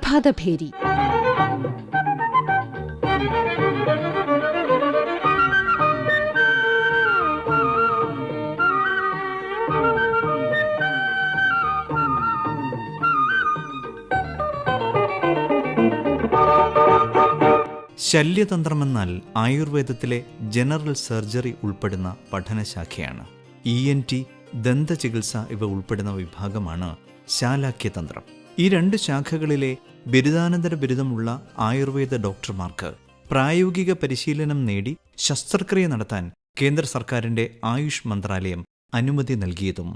പ്രഭാതഭേരി. ശല്യതന്ത്രമെന്നാൽ ആയുർവേദത്തിലെ general surgery ഉൾപ്പെടുന്ന പഠനശാഖയാണ്. E N T ദന്തചികിത്സ ഇവ ഉൾപ്പെടുന്ന വിഭാഗമാണ് ശാലാക്യതന്ത്രം ഈ രണ്ട് ശാഖകളിലെ ബിരുദാനന്തര ബിരുദമുള്ള ആയുർവേദ ഡോക്ടർമാർക്ക് പ്രായോഗിക പരിശീലനം നേടി ശസ്ത്രക്രിയ നടത്താൻ കേന്ദ്ര സർക്കാരിന്റെ ആയുഷ് മന്ത്രാലയം അനുമതി നൽകിയതും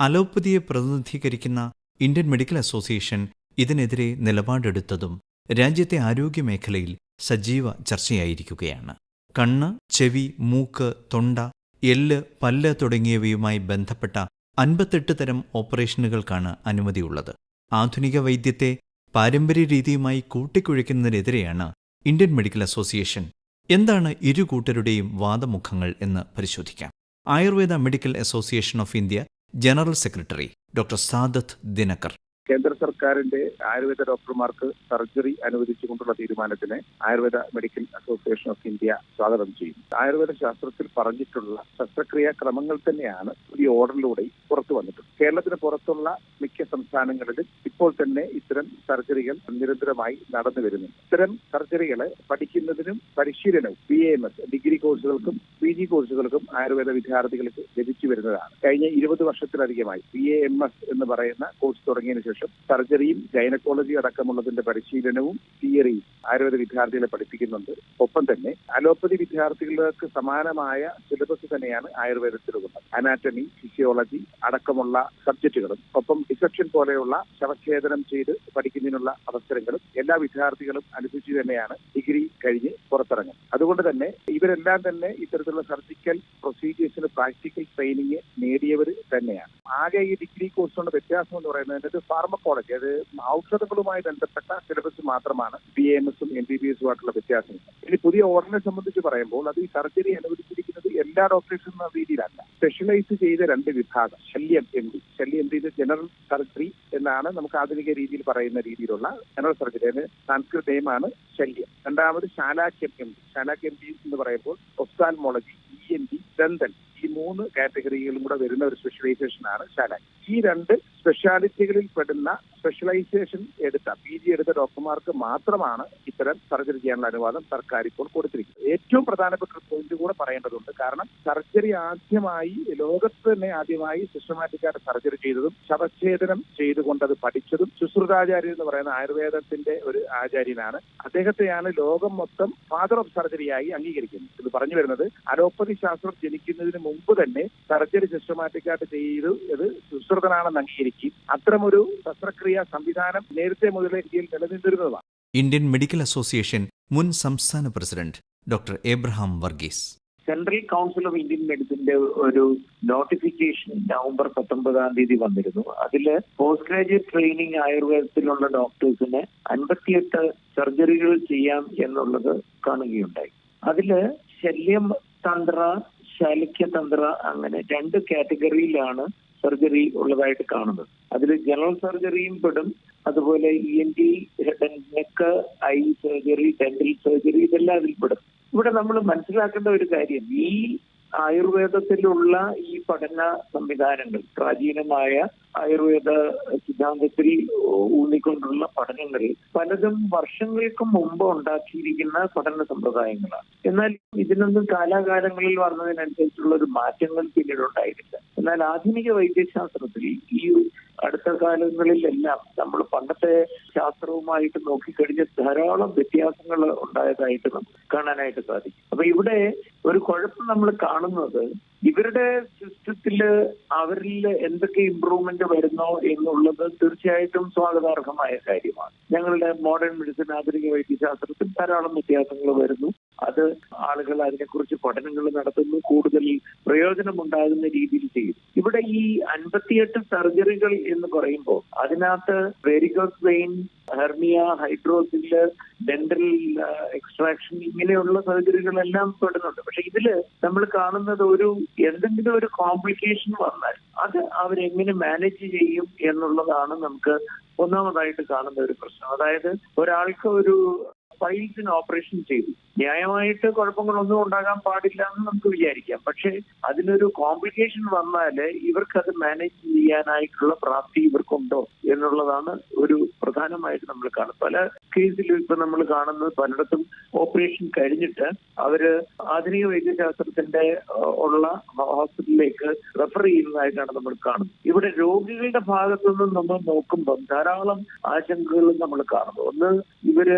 അലോപ്പതിയെ പ്രതിനിധീകരിക്കുന്ന ഇന്ത്യൻ മെഡിക്കൽ അസോസിയേഷൻ ഇതിനെതിരെ നിലപാടെടുത്തതും രാജ്യത്തെ ആരോഗ്യമേഖലയിൽ സജീവ ചർച്ചയായിരിക്കുകയാണ്. കണ്ണ് ചെവി മൂക്ക് തൊണ്ട എല്ല് പല്ല് തുടങ്ങിയവയുമായി ബന്ധപ്പെട്ട അൻപത്തെട്ട് തരം ഓപ്പറേഷനുകൾക്കാണ് അനുമതിയുള്ളത്. ആധുനിക വൈദ്യത്തെ പാരമ്പര്യ രീതിയുമായി കൂട്ടിക്കുഴയ്ക്കുന്നതിനെതിരെയാണ് ഇന്ത്യൻ മെഡിക്കൽ അസോസിയേഷൻ എന്താണ് ഇരു കൂട്ടരുടെയും വാദമുഖങ്ങൾ എന്ന് പരിശോധിക്കാം. Ayurveda Medical Association of India general secretary doctor Sadath Dinakar. കേന്ദ്ര സർക്കാരിന്റെ ആയുർവേദ ഡോക്ടർമാർക്ക് സർജറി അനുവദിച്ചുകൊണ്ടുള്ള തീരുമാനത്തിനെ Ayurveda Medical Association of India സ്വാഗതം ചെയ്യും ആയുർവേദ ശാസ്ത്രത്തിൽ പറഞ്ഞിട്ടുള്ള ശസ്ത്രക്രിയാ ക്രമങ്ങൾ തന്നെയാണ് ഈ ഓർഡറിലൂടെ പുറത്തു വന്നിട്ടുണ്ട്. കേരളത്തിന് പുറത്തുള്ള മിക്ക സംസ്ഥാനങ്ങളിലും ഇപ്പോൾ തന്നെ ഇത്തരം സർജറികൾ നിരന്തരമായി നടന്നു വരുന്നു ഇത്തരം സർജറികളെ പഠിക്കുന്നതിനും പരിശീലനവും ബി എം എസ് ഡിഗ്രി കോഴ്സുകൾക്കും പി ജി കോഴ്സുകൾക്കും ആയുർവേദ വിദ്യാർത്ഥികൾക്ക് ലഭിച്ചു വരുന്നതാണ്. കഴിഞ്ഞ ഇരുപത് വർഷത്തിലധികമായി ബി എ എം എസ് എന്ന് പറയുന്ന കോഴ്സ് തുടങ്ങിയതിനു ശേഷം സർജറിയും ഗൈനക്കോളജി അടക്കമുള്ളതിന്റെ പരിശീലനവും തിയറിയും ആയുർവേദ വിദ്യാർത്ഥികളെ പഠിപ്പിക്കുന്നുണ്ട്. ഒപ്പം തന്നെ അലോപ്പതി വിദ്യാർത്ഥികൾക്ക് സമാനമായ സിലബസ് തന്നെയാണ് ആയുർവേദത്തിലുള്ളത്. അനാറ്റമി ഫിസിയോളജി അടക്കമുള്ള സബ്ജക്റ്റുകളും ഒപ്പം ഡിസെപ്ഷൻ പോലെയുള്ള ശവച്ഛേദനം ചെയ്ത് പഠിക്കുന്നതിനുള്ള അവസരങ്ങളും എല്ലാ വിദ്യാർത്ഥികളും അനുസരിച്ച് തന്നെയാണ് ഡിഗ്രി കഴിഞ്ഞ് പുറത്തിറങ്ങുന്നത്. അതുകൊണ്ട് തന്നെ ഇവരെല്ലാം തന്നെ ഇത്തരത്തിലുള്ള സർജിക്കൽ പ്രൊസീജിയേഴ്സിന് പ്രാക്ടിക്കൽ ട്രെയിനിങ് നേടിയവർ തന്നെയാണ്. ആകെ ഈ ഡിഗ്രി കോഴ്സുകൊണ്ട് വ്യത്യാസം എന്ന് പറയുന്നത് ഫാർമക്കോളജി അത് ഔഷധങ്ങളുമായി ബന്ധപ്പെട്ട സിലബസ് മാത്രമാണ് ബി എം എസും എം ബി ബി എസും ആയിട്ടുള്ള വ്യത്യാസം ഇനി പുതിയ ഓർഡിനെ സംബന്ധിച്ച് പറയുമ്പോൾ അത് ഈ സർജറി അനുവദിച്ചിരിക്കുന്നത് എല്ലാ ഡോക്ടേഴ്സും എന്ന രീതിയിലല്ല. സ്പെഷ്യലൈസ് ചെയ്ത രണ്ട് വിഭാഗം Shalyam M D Shalyam M D general surgery എന്നാണ് നമുക്ക് ആധുനിക രീതിയിൽ പറയുന്ന രീതിയിലുള്ള ജനറൽ സർജറി അതിന് സാൻസ്കൃത് നെയിമാണ് ശല്യം. രണ്ടാമത് ശാലാക്യം എം ഡി ശാലാക്യം ഡി എന്ന് പറയുമ്പോൾ ഒഫ്താൽമോളജി ഇ എൻ ഡി ദന്തൻ. ഈ മൂന്ന് കാറ്റഗറികളും കൂടെ വരുന്ന ഒരു സ്പെഷ്യലൈസേഷൻ ആണ് ശാലാക്യം ഈ രണ്ട് സ്പെഷ്യാലിറ്റികളിൽ പെടുന്ന സ്പെഷ്യലൈസേഷൻ എടുത്ത പി ജി എടുത്ത ഡോക്ടർമാർക്ക് മാത്രമാണ് ഇത്തരം സർജറി ചെയ്യാനുള്ള അനുവാദം സർക്കാർ ഇപ്പോൾ കൊടുത്തിരിക്കുന്നത്. ഏറ്റവും പ്രധാനപ്പെട്ട ഒരു പോയിന്റ് കൂടെ പറയേണ്ടതുണ്ട്. കാരണം സർജറി ആദ്യമായി ലോകത്ത് തന്നെ ആദ്യമായി സിസ്റ്റമാറ്റിക്കായിട്ട് സർജറി ചെയ്തതും ശവച്ഛേദനം ചെയ്തുകൊണ്ട് അത് പഠിച്ചതും ശുശ്രുതാചാര്യൻ എന്ന് പറയുന്ന ആയുർവേദത്തിന്റെ ഒരു ആചാര്യനാണ്. അദ്ദേഹത്തെയാണ് ലോകം മൊത്തം ഫാദർ ഓഫ് സർജറിയായി അംഗീകരിക്കുന്നത്. ഇത് പറഞ്ഞു വരുന്നത് അലോപ്പതി ശാസ്ത്രം ജനിക്കുന്നതിന് മുമ്പ് തന്നെ സർജറി സിസ്റ്റമാറ്റിക്കായിട്ട് ചെയ്തു ഇത് സുശ്രുതനാണെന്ന് അംഗീകരിക്കും അത്തരമൊരു ശസ്ത്രക്രിയ സംവിധാനം നേരത്തെ മുതലേ ഇന്ത്യയിൽ നിലനിന്നിരുന്നതാണ്. ഇന്ത്യൻ മെഡിക്കൽ അസോസിയേഷൻ മുൻ സംസ്ഥാന president doctor Abraham Varghese. Central council of Indian മെഡിസിന്റെ ഒരു നോട്ടിഫിക്കേഷൻ നവംബർ പത്തൊമ്പതാം തീയതി വന്നിരുന്നു. അതിൽ പോസ്റ്റ് ഗ്രാജുവേറ്റ് ട്രെയിനിങ് ആയുർവേദത്തിലുള്ള ഡോക്ടേഴ്സിന് അൻപത്തിയെട്ട് സർജറികൾ ചെയ്യാം എന്നുള്ളത് കാണുകയുണ്ടായി. അതിൽ ശല്യം തന്ത്ര ശാലിക്യതന്ത്ര അങ്ങനെ രണ്ട് കാറ്റഗറിയിലാണ് സർജറി ഉള്ളതായിട്ട് കാണുന്നത്. അതിൽ ജനറൽ സർജറിയും പെടും. അതുപോലെ E N T neck eye surgery dental surgery ഇതെല്ലാം അതിൽ പെടും ഇവിടെ നമ്മൾ മനസ്സിലാക്കേണ്ട ഒരു കാര്യം ഈ ആയുർവേദത്തിലുള്ള ഈ പഠന സംവിധാനങ്ങൾ പ്രാചീനമായ ആയുർവേദ സിദ്ധാന്തത്തിൽ ഊന്നിക്കൊണ്ടുള്ള പഠനങ്ങൾ പലതും വർഷങ്ങൾക്ക് മുമ്പ് ഉണ്ടാക്കിയിരിക്കുന്ന പഠന സമ്പ്രദായങ്ങളാണ്. എന്നാൽ ഇതിനൊന്നും കാലാകാലങ്ങളിൽ വന്നതിനനുസരിച്ചുള്ള ഒരു മാറ്റങ്ങൾ പിന്നീട് ഉണ്ടായിട്ടില്ല. എന്നാൽ ആധുനിക വൈദ്യശാസ്ത്രത്തിൽ ഈ അടുത്ത കാലങ്ങളിൽ എല്ലാം നമ്മൾ പണ്ടത്തെ ശാസ്ത്രവുമായിട്ട് നോക്കിക്കഴിഞ്ഞ് ധാരാളം വ്യത്യാസങ്ങൾ ഉണ്ടായതായിട്ട് നമുക്ക് കാണാനായിട്ട് സാധിക്കും. അപ്പൊ ഇവിടെ ഒരു കുഴപ്പം നമ്മൾ കാണുന്നത് ഇവരുടെ സിസ്റ്റത്തിൽ അവരിൽ എന്തൊക്കെ ഇമ്പ്രൂവ്മെന്റ് വരുന്നോ എന്നുള്ളത് തീർച്ചയായിട്ടും സ്വാഗതാർഹമായ കാര്യമാണ്. ഞങ്ങളുടെ മോഡേൺ മെഡിസിൻ ആധുനിക വൈദ്യശാസ്ത്രത്തിൽ ധാരാളം വ്യത്യാസങ്ങൾ വരുന്നു. അത് ആളുകൾ അതിനെക്കുറിച്ച് പഠനങ്ങൾ നടത്തുന്നു കൂടുതൽ പ്രയോജനമുണ്ടാകുന്ന രീതിയിൽ ചെയ്യും. ഇവിടെ ഈ അൻപത്തിയെട്ട് സർജറികൾ എന്ന് പറയുമ്പോൾ അതിനകത്ത് varicose vein hernia hydrocele dental extraction ഇങ്ങനെയുള്ള സർജറികളെല്ലാം പെടുന്നുണ്ട്. പക്ഷെ ഇതിൽ നമ്മൾ കാണുന്നത് ഒരു എന്തെങ്കിലും ഒരു കോംപ്ലിക്കേഷൻ വന്നാൽ അത് അവരെങ്ങനെ മാനേജ് ചെയ്യും എന്നുള്ളതാണ് നമുക്ക് ഒന്നാമതായിട്ട് കാണുന്ന ഒരു പ്രശ്നം. അതായത് ഒരാൾക്ക് ഒരു ഫൈൽസിന് ഓപ്പറേഷൻ ചെയ്തു. ന്യായമായിട്ട് കുഴപ്പങ്ങളൊന്നും ഉണ്ടാകാൻ പാടില്ല എന്ന് നമുക്ക് വിചാരിക്കാം. പക്ഷേ അതിനൊരു കോംപ്ലിക്കേഷൻ വന്നാൽ ഇവർക്ക് അത് മാനേജ് ചെയ്യാനായിട്ടുള്ള പ്രാപ്തി ഇവർക്കുണ്ടോ എന്നുള്ളതാണ് ഒരു പ്രധാനമായിട്ട് നമ്മൾ കാണുന്നത്. പല കേസിലും ഇപ്പൊ നമ്മൾ കാണുന്നത് പലയിടത്തും ഓപ്പറേഷൻ കഴിഞ്ഞിട്ട് അവർ ആധുനിക വൈദ്യശാസ്ത്രത്തിന്റെ ഉള്ള ഹോസ്പിറ്റലിലേക്ക് റെഫർ ചെയ്യുന്നതായിട്ടാണ് നമ്മൾ കാണുന്നത്. ഇവിടെ രോഗികളുടെ ഭാഗത്തു നിന്നും നമ്മൾ നോക്കുമ്പം ധാരാളം ആശങ്കകളും നമ്മൾ കാണുന്നു. ഒന്ന് ഇവർ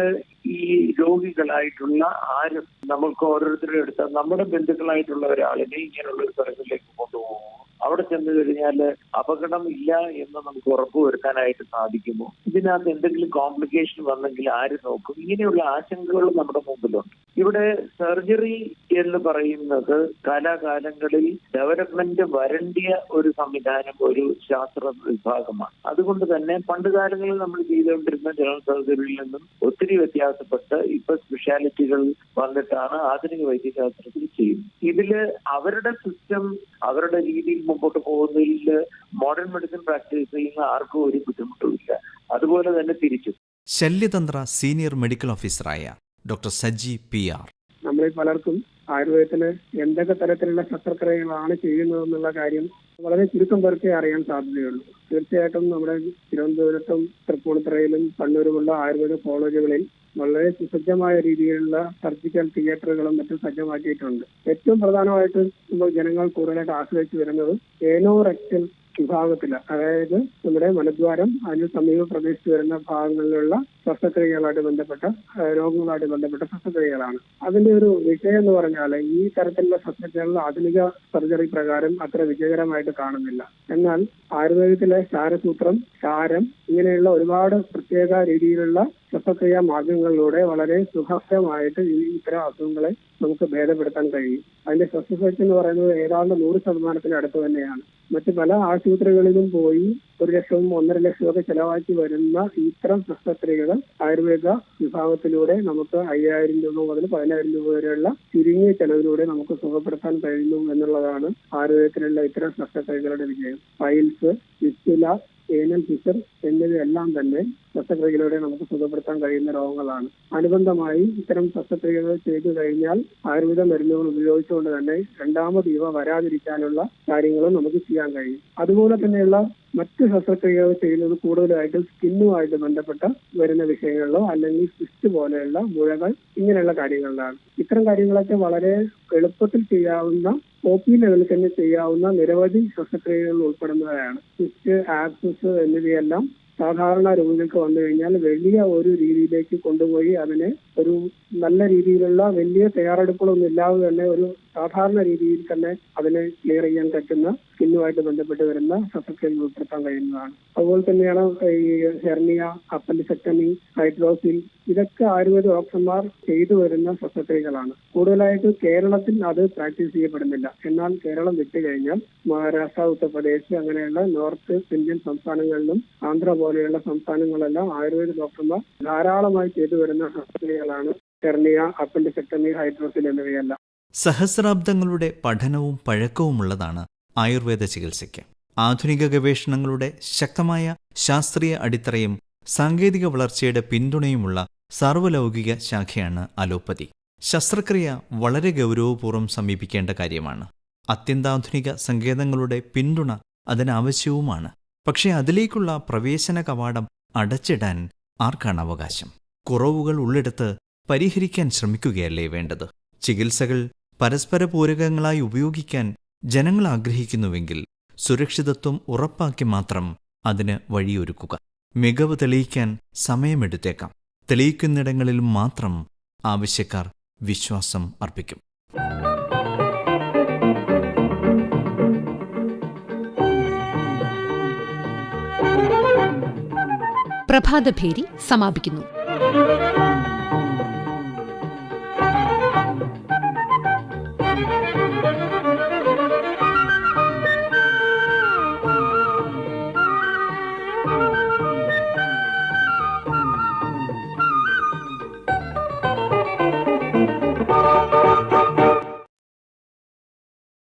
ഈ രോഗികളായിട്ടുള്ള ആരും നമ്മൾക്ക് ഓരോരുത്തരുടെ അടുത്ത് നമ്മുടെ ബന്ധുക്കളായിട്ടുള്ള ഒരാളിനെ ഇങ്ങനെയുള്ള ഒരു സ്ഥലങ്ങളിലേക്ക് കൊണ്ടുപോകും. അവിടെ ചെന്ന് കഴിഞ്ഞാൽ അപകടം ഇല്ല എന്ന് നമുക്ക് ഉറപ്പുവരുത്താനായിട്ട് സാധിക്കുമോ? ഇതിനകത്ത് എന്തെങ്കിലും കോംപ്ലിക്കേഷൻ വന്നെങ്കിൽ ആര് നോക്കും? ഇങ്ങനെയുള്ള ആശങ്കകൾ നമ്മുടെ മുമ്പിലുണ്ട്. ഇവിടെ സർജറി എന്ന് പറയുന്നത് കാലാകാലങ്ങളിൽ ഡെവലപ്മെന്റ് വരണ്ടിയ ഒരു സംവിധാനം ഒരു ശാസ്ത്ര വിഭാഗമാണ്. അതുകൊണ്ട് തന്നെ പണ്ട് കാലങ്ങളിൽ നമ്മൾ ചെയ്തുകൊണ്ടിരുന്ന ജനറൽ സർജറിയിൽ നിന്നും ഒത്തിരി വ്യത്യാസപ്പെട്ട് ഇപ്പൊ സ്പെഷ്യാലിറ്റികൾ വന്നിട്ടാണ് ആധുനിക വൈദ്യശാസ്ത്രത്തിൽ ചെയ്യുന്നത്. ഇതിൽ അവരുടെ സിസ്റ്റം അവരുടെ രീതിയിൽ മുമ്പോട്ട് പോകുന്നതിൽ മോഡേൺ മെഡിസിൻ പ്രാക്ടീസ് ചെയ്യുന്ന ആർക്കും ഒരു ബുദ്ധിമുട്ടുമില്ല അതുപോലെ തന്നെ തിരിച്ചു. ശല്യതന്ത്ര സീനിയർ മെഡിക്കൽ ഓഫീസറായ ഡോക്ടർ സജി പി ആർ. നമ്മളിൽ പലർക്കും ആയുർവേദത്തിന് എന്തൊക്കെ തരത്തിലുള്ള ശസ്ത്രക്രിയകളാണ് ചെയ്യുന്നതെന്നുള്ള കാര്യം വളരെ ചുരുക്കം പേർക്കേ അറിയാൻ സാധ്യതയുള്ളൂ. തീർച്ചയായിട്ടും നമ്മുടെ തിരുവനന്തപുരത്തും തൃപ്പൂണിത്തറയിലും കണ്ണൂരുമുള്ള ആയുർവേദ കോളേജുകളിൽ വളരെ സുസജ്ജമായ രീതിയിലുള്ള സർജിക്കൽ തിയേറ്ററുകളും മറ്റും സജ്ജമാക്കിയിട്ടുണ്ട്. ഏറ്റവും പ്രധാനമായിട്ട് ജനങ്ങൾ കൂടുതലായിട്ട് ആശ്രയിച്ചു വരുന്നത് ഏനോറെക്ടൽ വിഭാഗത്തിൽ. അതായത് നമ്മുടെ മനദ്വാരം അതിന് സമീപ പ്രദേശത്ത് വരുന്ന ഭാഗങ്ങളിലുള്ള ശസ്ത്രക്രിയകളുമായിട്ട് ബന്ധപ്പെട്ട രോഗങ്ങളുമായിട്ട് ബന്ധപ്പെട്ട ശസ്ത്രക്രിയകളാണ്. അതിന്റെ ഒരു വിഷയം എന്ന് പറഞ്ഞാൽ ഈ തരത്തിലുള്ള ശസ്ത്രക്രിയകൾ ആധുനിക സർജറി പ്രകാരം അത്ര വിജയകരമായിട്ട് കാണുന്നില്ല. എന്നാൽ ആയുർവേദത്തിലെ ശാരസൂത്രം ശാരം ഇങ്ങനെയുള്ള ഒരുപാട് പ്രത്യേക രീതിയിലുള്ള ശസ്ത്രക്രിയാ മാർഗങ്ങളിലൂടെ വളരെ സുഖകരമായിട്ട് ഈ ഇത്തരം അസുഖങ്ങളെ നമുക്ക് ഭേദപ്പെടുത്താൻ കഴിയും. അതിന്റെ സക്സസ് എന്ന് പറയുന്നത് ഏതാണ്ട് നൂറ് ശതമാനത്തിന് അടുത്ത് തന്നെയാണ്. മറ്റ് പല ആശുപത്രികളിലും പോയി ഒരു ലക്ഷവും ഒന്നര ലക്ഷവും ഒക്കെ ചെലവാക്കി വരുന്ന ഇത്തരം ശസ്ത്രക്രിയകൾ ആയുർവേദ വിഭാഗത്തിലൂടെ നമുക്ക് അയ്യായിരം രൂപ മുതൽ പതിനായിരം രൂപ വരെയുള്ള ചുരുങ്ങിയ ചെലവിലൂടെ നമുക്ക് സുഖപ്പെടുത്താൻ കഴിയുന്നു എന്നുള്ളതാണ് ആയുർവേദത്തിലുള്ള ഇത്തരം ശസ്ത്രക്രിയകളുടെ വിജയം. ഫൈൽസ് ഫിസ്റ്റുല ഏനൽ ഫിഷർ എന്നിവയെല്ലാം തന്നെ ശസ്ത്രക്രിയയിലൂടെ നമുക്ക് സുഖപ്പെടുത്താൻ കഴിയുന്ന രോഗങ്ങളാണ്. അനുബന്ധമായി ഇത്തരം ശസ്ത്രക്രിയകൾ ചെയ്തു കഴിഞ്ഞാൽ ആയുർവേദ മരുന്നുകൾ ഉപയോഗിച്ചുകൊണ്ട് തന്നെ രണ്ടാമത് ഇവ വരാതിരിക്കാനുള്ള കാര്യങ്ങളും നമുക്ക് ചെയ്യാൻ കഴിയും. അതുപോലെ തന്നെയുള്ള മറ്റ് ശസ്ത്രക്രിയകൾ ചെയ്യുന്നത് കൂടുതലായിട്ടും സ്കിന്നുമായിട്ട് ബന്ധപ്പെട്ട വരുന്ന വിഷയങ്ങളിലോ അല്ലെങ്കിൽ സിസ്റ്റ് പോലെയുള്ള മുഴകൾ ഇങ്ങനെയുള്ള കാര്യങ്ങളിലാണ്. ഇത്തരം കാര്യങ്ങളൊക്കെ വളരെ എളുപ്പത്തിൽ ചെയ്യാവുന്ന ഒ പി ലെവലിൽ തന്നെ ചെയ്യാവുന്ന നിരവധി ശസ്ത്രക്രിയകൾ ഉൾപ്പെടുന്നവയാണ്. സിസ്റ്റ് ആക്സസ് എന്നിവയെല്ലാം സാധാരണ രോഗികൾക്ക് വന്നു കഴിഞ്ഞാൽ വലിയ ഒരു രീതിയിലേക്ക് കൊണ്ടുപോയി അതിനെ ഒരു നല്ല രീതിയിലുള്ള വലിയ തയ്യാറെടുപ്പുകളൊന്നും ഇല്ലാതെ തന്നെ ഒരു സാധാരണ രീതിയിൽ തന്നെ അതിനെ ക്ലിയർ ചെയ്യാൻ പറ്റുന്ന സ്കിന്നുമായിട്ട് ബന്ധപ്പെട്ട് വരുന്ന ശസ്ത്രക്രിയകൾ ഉൾപ്പെടുത്താൻ കഴിയുന്നതാണ്. അതുപോലെ തന്നെയാണ് ഈ ഹെർണിയ അപ്പൻഡിസെക്ടമി ഹൈഡ്രോസിൽ ഇതൊക്കെ ആയുർവേദ ഡോക്ടർമാർ ചെയ്തു വരുന്ന ശസ്ത്രക്രിയകളാണ് കൂടുതലായിട്ട് കേരളത്തിൽ അത് പ്രാക്ടീസ് ചെയ്യപ്പെടുന്നില്ല. എന്നാൽ കേരളം വിട്ടുകഴിഞ്ഞാൽ മഹാരാഷ്ട്ര ഉത്തർപ്രദേശ് അങ്ങനെയുള്ള നോർത്ത് ഇന്ത്യൻ സംസ്ഥാനങ്ങളിലും ആന്ധ്ര പോലെയുള്ള സംസ്ഥാനങ്ങളെല്ലാം ആയുർവേദ ഡോക്ടർമാർ ധാരാളമായി ചെയ്തു വരുന്ന ശസ്ത്രക്രിയകളാണ് ഹെർണിയ അപ്പൻഡിസെക്ടമി ഹൈഡ്രോസിൽ എന്നിവയെല്ലാം. സഹസ്രാബ്ദങ്ങളുടെ പഠനവും പഴക്കവുമുള്ളതാണ് ആയുർവേദ ചികിത്സയ്ക്ക്. ആധുനിക ഗവേഷണങ്ങളുടെ ശക്തമായ ശാസ്ത്രീയ അടിത്തറയും സാങ്കേതിക വളർച്ചയുടെ പിന്തുണയുമുള്ള സാർവലൗകിക ശാഖയാണ് അലോപ്പതി. ശസ്ത്രക്രിയ വളരെ ഗൗരവപൂർവം സമീപിക്കേണ്ട കാര്യമാണ്. അത്യന്താധുനിക സങ്കേതങ്ങളുടെ പിന്തുണ അതിനാവശ്യവുമാണ്. പക്ഷേ അതിലേക്കുള്ള പ്രവേശന കവാടം അടച്ചിടാൻ ആർക്കാണ് അവകാശം? കുറവുകൾ ഉള്ളിടത്ത് പരിഹരിക്കാൻ ശ്രമിക്കുകയല്ലേ വേണ്ടത്? ചികിത്സകൾ പരസ്പര പൂരകങ്ങളായി ഉപയോഗിക്കാൻ ജനങ്ങൾ ആഗ്രഹിക്കുന്നുവെങ്കിൽ സുരക്ഷിതത്വം ഉറപ്പാക്കി മാത്രം അതിന് വഴിയൊരുക്കുക. മികവ് തെളിയിക്കാൻ സമയമെടുത്തേക്കാം. തെളിയിക്കുന്നിടങ്ങളിൽ മാത്രം ആവശ്യക്കാർ വിശ്വാസം അർപ്പിക്കും. പ്രഭാതഭേരി സമാപിക്കുന്നു.